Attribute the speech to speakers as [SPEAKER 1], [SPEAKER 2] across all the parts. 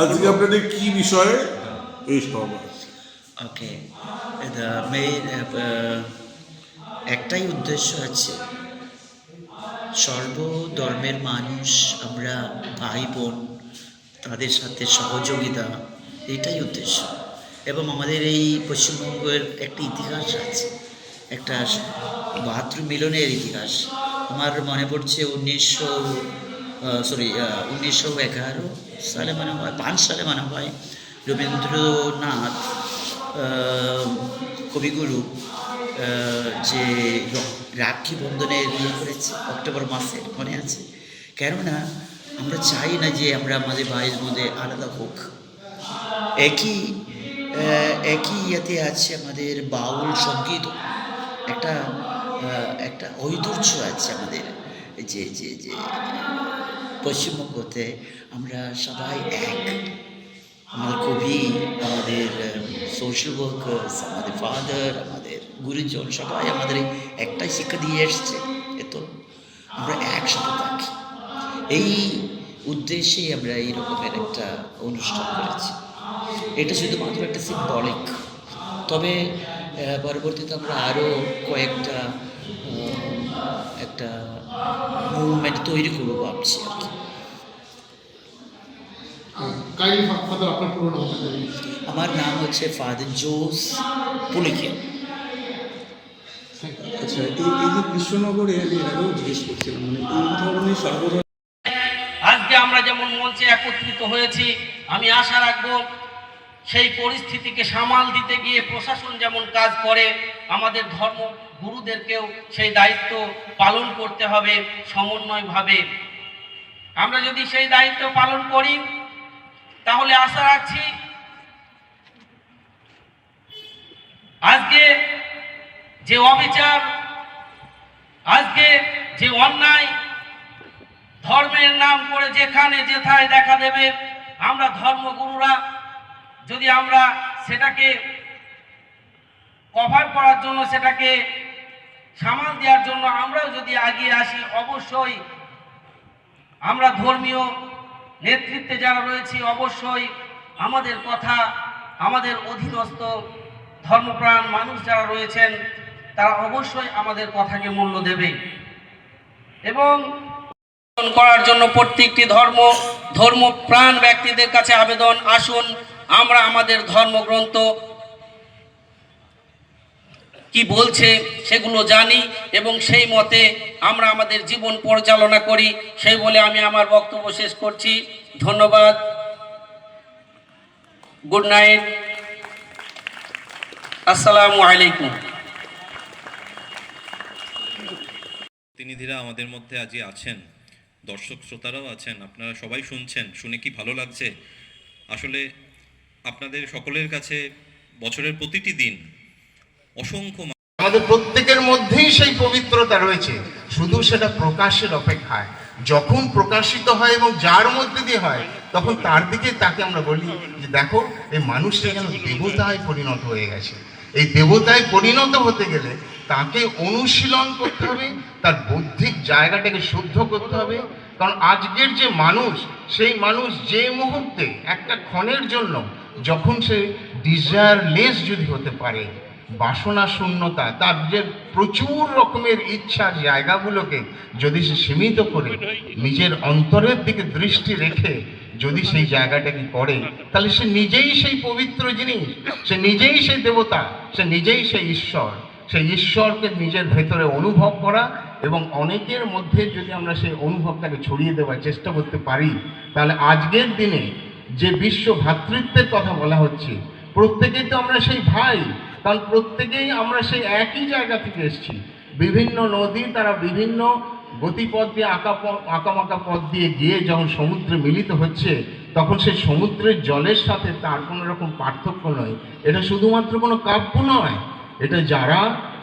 [SPEAKER 1] আজকে আপনাদের কি বিষয়ে এই সভা?
[SPEAKER 2] ওকে মেইন একটাই উদ্দেশ্য আছে, সর্বধর্মের মানুষ, আমরা ভাই বোন, তাদের সাথে সহযোগিতা, এটাই উদ্দেশ্য। এবং আমাদের এই পশ্চিমবঙ্গের একটি ইতিহাস আছে, একটা বাহাত্তর মিলনের ইতিহাস। আমার মনে পড়ছে উনিশশো সরি উনিশশো এগারো সালে মনে হয়, পাঁচ সালে মনে হয়, রবীন্দ্রনাথ কবিগুরু যে রাখি বন্ধনে ইয়ে করেছে, অক্টোবর মাসে, মনে আছে? কেননা, আমরা চাই না যে আমরা আমাদের ভাইয়ের মধ্যে আলাদা হোক। একই একই ইয়েতে আছে আমাদের বাউল সংগীত। একটা একটা ঐতিহ্য আছে আমাদের। যে যে যে পশ্চিমবঙ্গতে আমরা সবাই এক। আমাদের কবি, আমাদের সোশ্যাল ওয়ার্কার্স আমাদের ফাদার আমাদের গুরুজন, সবাই আমাদের একটাই শিক্ষা দিয়ে এসছে। এত আমরা একসাথে থাকি। এই উদ্দেশ্যে আমরা এই রকমের একটা অনুষ্ঠান করেছি। এটা শুধুমাত্র একটা সিম্বলিক তবে পরবর্তীতে আমরা আরও কয়েকটা একটা মুভমেন্ট তৈরি করব ভাবছি আর কি।
[SPEAKER 3] কাইন্ডলি ফাদার আপনার পুরো নামটা জানি
[SPEAKER 2] আমার নাম হচ্ছে ফাদার জোস পুলিকিয়া
[SPEAKER 4] আচ্ছা এই এই যে কৃষ্ণনগরে আমি এর আগেও জিজ্ঞেস করছিলাম মানে এই ধরনের সর্বধর্ম
[SPEAKER 5] আজকে আমরা যেমন মঞ্চে একত্রিত হয়েছি আমি আশা রাখব সেই পরিস্থিতিকে সামাল দিতে গিয়ে প্রশাসন যেমন কাজ করে আমাদের ধর্ম গুরুদেরকেও সেই দায়িত্ব পালন করতে হবে সমন্বয়ভাবে। আমরা যদি সেই দায়িত্ব পালন করি তাহলে আশা রাখছি আজকে যে অবিচার, আজকে যে অন্যায়, ধর্মের নাম করে যেখানে যেথায় দেখা দেবে, আমরা ধর্মগুরুরা, যদি আমরা সেটাকে কভার করার জন্য, সেটাকে সামাল দেওয়ার জন্য আমরাও যদি এগিয়ে আসি, অবশ্যই আমরা ধর্মীয় নেতৃত্বে যারা রয়েছি, অবশ্যই আমাদের কথা, আমাদের অধীনস্থ ধর্মপ্রাণ মানুষ যারা রয়েছেন, তারা অবশ্যই আমাদের কথাকে মূল্য দেবে। এবং করার জন্য প্রত্যেকটি ধর্ম ধর্ম প্রাণ ব্যক্তিদের কাছে আবেদন। আসুন, আমরা আমাদের ধর্মগ্রন্থ কি বলছে সেগুলো জানি এবং সেই মতে আমরা আমাদের জীবন পরিচালনা করি সেই বলে আমি আমার বক্তব্য শেষ করছি। ধন্যবাদ। Good night. আসসালামু আলাইকুম।
[SPEAKER 6] প্রতিনিধিরা আমাদের মধ্যে আজই আছেন দর্শক শ্রোতারাও আছেন আপনারা সবাই শুনছেন শুনে কি ভালো লাগছে? আসলে আপনাদের সকলের কাছে বছরের প্রতিটি দিন অসংখ্য
[SPEAKER 7] আমাদের প্রত্যেকের মধ্যেই সেই পবিত্রতা রয়েছে। শুধু সেটা প্রকাশের অপেক্ষায়। যখন প্রকাশিত হয় এবং যার মধ্যে দিয়ে হয়, তখন তার দিকে তাকে আমরা বলি যে, দেখো, এই মানুষটা যেন দেবতায় পরিণত হয়ে গেছে। এই দেবতায় পরিণত হতে গেলে তাকে অনুশীলন করতে হবে, তার বৌদ্ধিক জায়গাটাকে শুদ্ধ করতে হবে। কারণ আজকের যে মানুষ, সেই মানুষ যে মুহূর্তে একটা ক্ষণের জন্য, যখন সে ডিজায়ারলেস যদি হতে পারে বাসনা শূন্যতা তার যে প্রচুর রকমের ইচ্ছার জায়গাগুলোকে যদি সে সীমিত করে, নিজের অন্তরের দিকে দৃষ্টি রেখে যদি সেই জায়গাটাকে করে, তাহলে সে নিজেই সেই পবিত্র জিনিস, সে নিজেই সেই দেবতা, সে নিজেই সেই ঈশ্বর। সেই ঈশ্বরকে নিজের ভেতরে অনুভব করা এবং অনেকের মধ্যে যদি আমরা সেই অনুভবটাকে ছড়িয়ে দেওয়ার চেষ্টা করতে পারি, তাহলে আজকের দিনে যে বিশ্ব ভ্রাতৃত্বের কথা বলা হচ্ছে, প্রত্যেকেই তো আমরা সেই ভাই। কারণ প্রত্যেকেই আমরা সেই একই জায়গা থেকে এসেছি। বিভিন্ন নদী তারা বিভিন্ন গতিপথ দিয়ে আঁকা আঁকামাকা পথ দিয়ে গিয়ে যখন সমুদ্রে মিলিত হচ্ছে, তখন সেই সমুদ্রের জলের সাথে তার কোনো রকম পার্থক্য নয়। এটা শুধুমাত্র কোনো কাব্য নয়, এটা যারা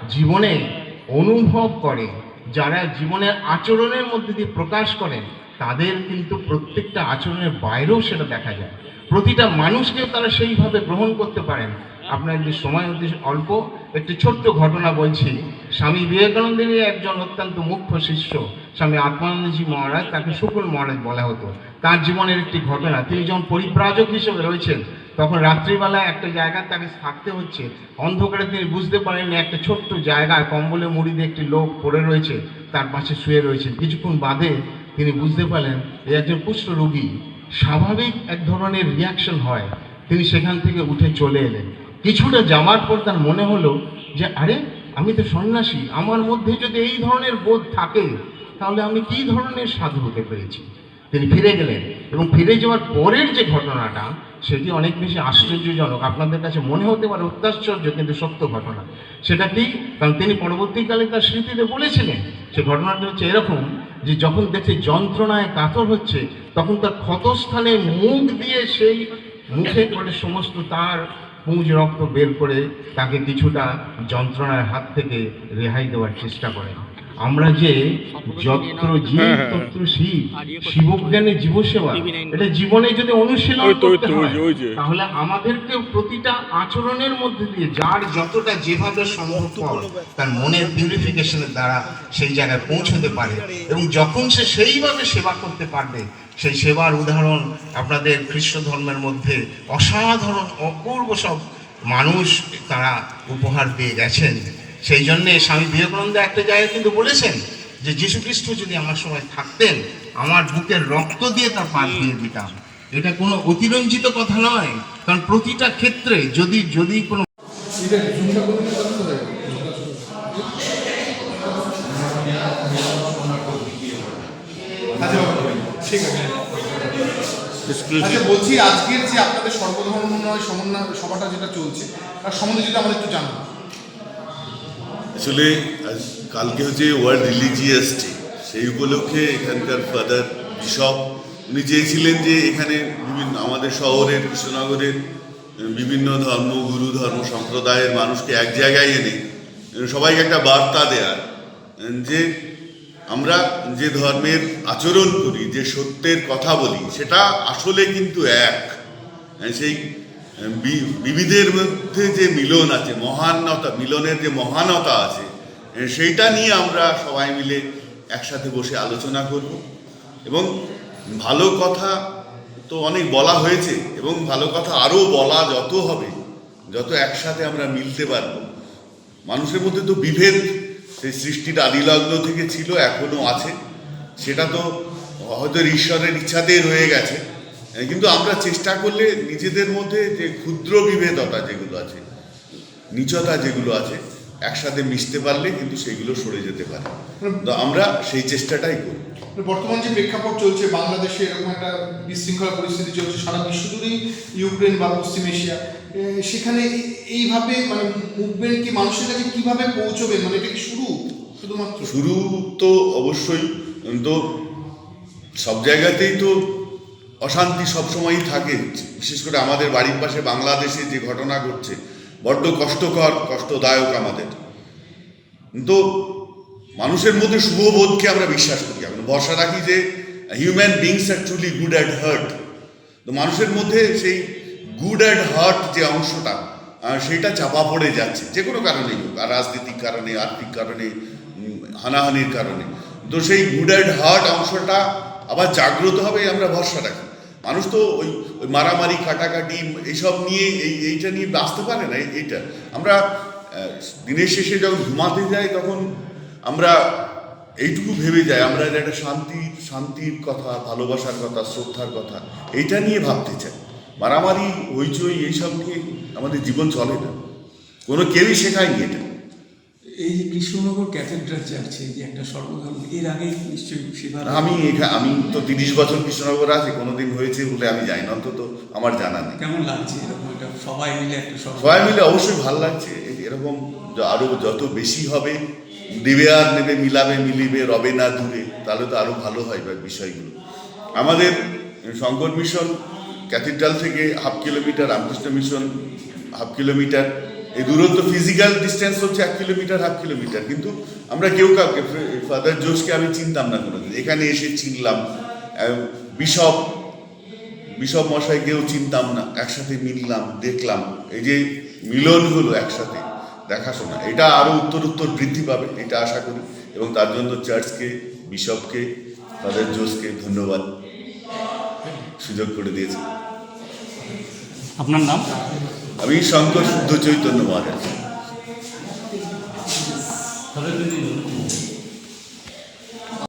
[SPEAKER 7] জীবনে অনুভব করে, যারা জীবনের আচরণের মধ্যে দিয়ে প্রকাশ করেন তাদের কিন্তু প্রত্যেকটা আচরণের বাইরেও সেটা দেখা যায়। প্রতিটা মানুষকেও তারা সেইভাবে গ্রহণ করতে পারেন। আপনাদের সময় অতি অল্প, একটি ছোট্ট ঘটনা বলছি। স্বামী বিবেকানন্দেরই একজন অত্যন্ত মুখ্য শিষ্য, স্বামী আত্মানন্দজি মহারাজ, তাকে শুকুল মহারাজ বলা হতো। তার জীবনের একটি ঘটনা, তিনি যখন পরিব্রাজক হিসেবে রয়েছেন, তখন রাত্রিবেলায় একটা জায়গায় তাকে থাকতে হচ্ছে। অন্ধকারে তিনি বুঝতে পারেননি একটা ছোট্ট জায়গায় কম্বলে মুড়ি দিয়ে একটি লোক পড়ে রয়েছে, তার পাশে শুয়ে রয়েছেন কিছুক্ষণ বাদে তিনি বুঝতে পারলেন এই একজন কুষ্ঠ রোগী। স্বাভাবিক এক ধরনের রিয়াকশন হয়। তিনি সেখান থেকে উঠে চলে এলেন। কিছুটা যাওয়ার পর তার মনে হলো যে, আরে, আমি তো সন্ন্যাসী, আমার মধ্যে যদি এই ধরনের বোধ থাকে, তাহলে আমি কি ধরনের সাধু হতে পেরেছি? তিনি ফিরে গেলেন এবং ফিরে যাওয়ার পরের যে ঘটনাটা, সেটি অনেক বেশি আশ্চর্যজনক, আপনাদের কাছে মনে হতে পারে অত্যাশ্চর্য, কিন্তু সত্য ঘটনা। সেটা কি কারণ তিনি পরবর্তীকালে তার স্মৃতিতে বলেছিলেন, সে ঘটনাটা হচ্ছে এরকম যে, যখন দেখে যন্ত্রণায় কাতর হচ্ছে, তখন তার ক্ষতস্থানে মুখ দিয়ে সেই মুখে করে সমস্ত তার পুঁজ রক্ত বের করে তাকে কিছুটা যন্ত্রণার হাত থেকে রেহাই দেওয়ার চেষ্টা করেন। আমরা যে যত্র জীব তত্র শিব শিবজ্ঞানে জীবসেবা এটা জীবনে যদি অনুশীলন করতে হয়। তাহলে আমাদেরকে প্রতিটা আচরণের মধ্যে দিয়ে যার যতটা যেভাবে সম্ভবপর তার মনের পিউরিফিকেশনের দ্বারা সেই জায়গায় পৌঁছতে পারে। এবং যখন সে সেইভাবে সেবা করতে পারবে সেই সেবার উদাহরণ আপনাদের খ্রিস্ট ধর্মের মধ্যে অসাধারণ অপূর্ব সব মানুষ তারা উপহার দিয়ে গেছেন। সেই জন্যে স্বামী বিবেকানন্দ একটা জায়গায় কিন্তু বলেছেন যে যীশু খ্রিস্ট যদি আমার সময় থাকতেন আমার বুকের রক্ত দিয়ে তার পাত দিয়ে দিতাম। এটা কোনো অতিরঞ্জিত কথা নয়। কারণ প্রতিটা ক্ষেত্রে যদি যদি কোনো
[SPEAKER 3] আচ্ছা ঠিক আছে। আচ্ছা বলছি আজকের যে আপনাদের সর্বধর্মময় সমন্বয় সভাটা যেটা চলছে তার সম্বন্ধে যদি আমাদের একটু জানান।
[SPEAKER 1] আসলে কালকে হচ্ছে ওয়ার্ল্ড রিলিজিয়াস ডে সেই উপলক্ষে এখানকার ফাদার বিশপ উনি চেয়েছিলেন যে এখানে বিভিন্ন আমাদের শহরের কৃষ্ণনগরের বিভিন্ন ধর্ম গুরু ধর্ম সম্প্রদায়ের মানুষকে এক জায়গায় এনে সবাইকে একটা বার্তা দেওয়ার যে আমরা যে ধর্মের আচরণ করি, যে সত্যের কথা বলি, সেটা আসলে কিন্তু এক। সেই বিবিধের মধ্যে যে মিলন আছে মহানতা মিলনের যে মহানতা আছে সেইটা নিয়ে আমরা সবাই মিলে একসাথে বসে আলোচনা করব। এবং ভালো কথা তো অনেক বলা হয়েছে, এবং ভালো কথা আরও বলা যত হবে, যত একসাথে আমরা মিলতে পারব। মানুষের মধ্যে তো বিভেদ সেই সৃষ্টির আদিলগ্ন থেকে ছিল, এখনও আছে। সেটা তো হয়তো ঈশ্বরের ইচ্ছাতেই রয়ে গেছে। কিন্তু আমরা চেষ্টা করলে নিজেদের মধ্যে যে ক্ষুদ্র বিভেদতা যেগুলো আছে, নিচতা যেগুলো আছে, একসাথে মিশতে পারলে কিন্তু সেগুলো সরে যেতে পারে। তো আমরা সেই চেষ্টাটাই করি।
[SPEAKER 3] বর্তমান যে প্রেক্ষাপট চলছে, বাংলাদেশে এরকম একটা বিশৃঙ্খলা পরিস্থিতি চলছে সারা বিশ্ব জুড়েই, ইউক্রেন বা পশ্চিম এশিয়া। সেখানে এইভাবে মানে মুভমেন্ট কি মানুষের কাছে কীভাবে পৌঁছবে? মানে এটা কি শুরু শুধুমাত্র?
[SPEAKER 1] শুরু তো অবশ্যই তো সব জায়গাতেই তো অশান্তি সবসময়ই থাকে। বিশেষ করে আমাদের বাড়ির পাশে বাংলাদেশে যে ঘটনা ঘটছে, বড্ড কষ্টকর, কষ্টদায়ক আমাদের। তো মানুষের মধ্যে শুভবোধকে আমরা বিশ্বাস করি। আমরা ভরসা রাখি যে human beings are truly good at heart তো মানুষের মধ্যে সেই গুড অ্যাট হার্ট যে অংশটা সেটা চাপা পড়ে যাচ্ছে, যে কোনো কারণেই হোক, আর রাজনৈতিক কারণে, আর্থিক কারণে হানাহানির কারণে। তো সেই গুড অ্যাট হার্ট অংশটা আবার জাগ্রত হবে আমরা ভরসা রাখি। মানুষ তো ওই ওই মারামারি কাটাকাটি এইসব নিয়ে, এই, এইটা নিয়ে বাঁচতে পারে না, এইটা। আমরা দিনের শেষে যখন ঘুমাতে যাই তখন আমরা এইটুকু ভেবে যাই আমরা একটা শান্তি শান্তির কথা ভালোবাসার কথা শ্রদ্ধার কথা এইটা নিয়ে ভাবতে চাই। মারামারি হইচই এইসব নিয়ে আমাদের জীবন চলে না। কোনো কেউই শেখায়নি এটা।
[SPEAKER 4] এই যে কৃষ্ণনগর ক্যাথেড্রাল চার্চে যে একটা সর্বধর্ম এর আগে নিশ্চয়ই সেবা
[SPEAKER 1] আমি আমি তো তিরিশ বছর কৃষ্ণনগর আছি কোনোদিন হয়েছে বলে আমি জানি না অন্তত আমার জানা নেই।
[SPEAKER 4] কেমন লাগছে এরকম একটা সবাই মিলে একটা
[SPEAKER 1] সবাই মিলে অবশ্যই ভালো লাগছে। এরকম আরও যত বেশি হবে দেবে আর নেবে, মিলাবে, মিলিবে, রবে না দূরে। তাহলে তো আরও ভালো হয় বিষয়গুলো। আমাদের শঙ্কর মিশন, ক্যাথিড্রাল থেকে half kilometre, Ramakrishna mission half kilometre. এই দূরত্ব ফিজিক্যাল ডিস্টেন্স হচ্ছে এক কিলোমিটার, হাফ কিলোমিটার। কিন্তু আমরা কেউ কাউকে ফাদার জোসকে আমি চিনতাম না কোনোদিন। এখানে এসে চিনলাম। বিশপ বিশপ মশাইকেও চিনতাম না। একসাথে মিললাম, দেখলাম। এই যে মিলন হলো একসাথে। দেখাশোনা। এটা আরও উত্তর উত্তর বৃদ্ধি পাবে এটা আশা করি। এবং তার জন্য চার্চকে বিশপকে তাদের জোসকে ধন্যবাদ সুযোগ করে দিয়েছে।
[SPEAKER 8] আপনার নাম?
[SPEAKER 1] আমি শঙ্কর শুদ্ধ চৈতন্য মহারাজ।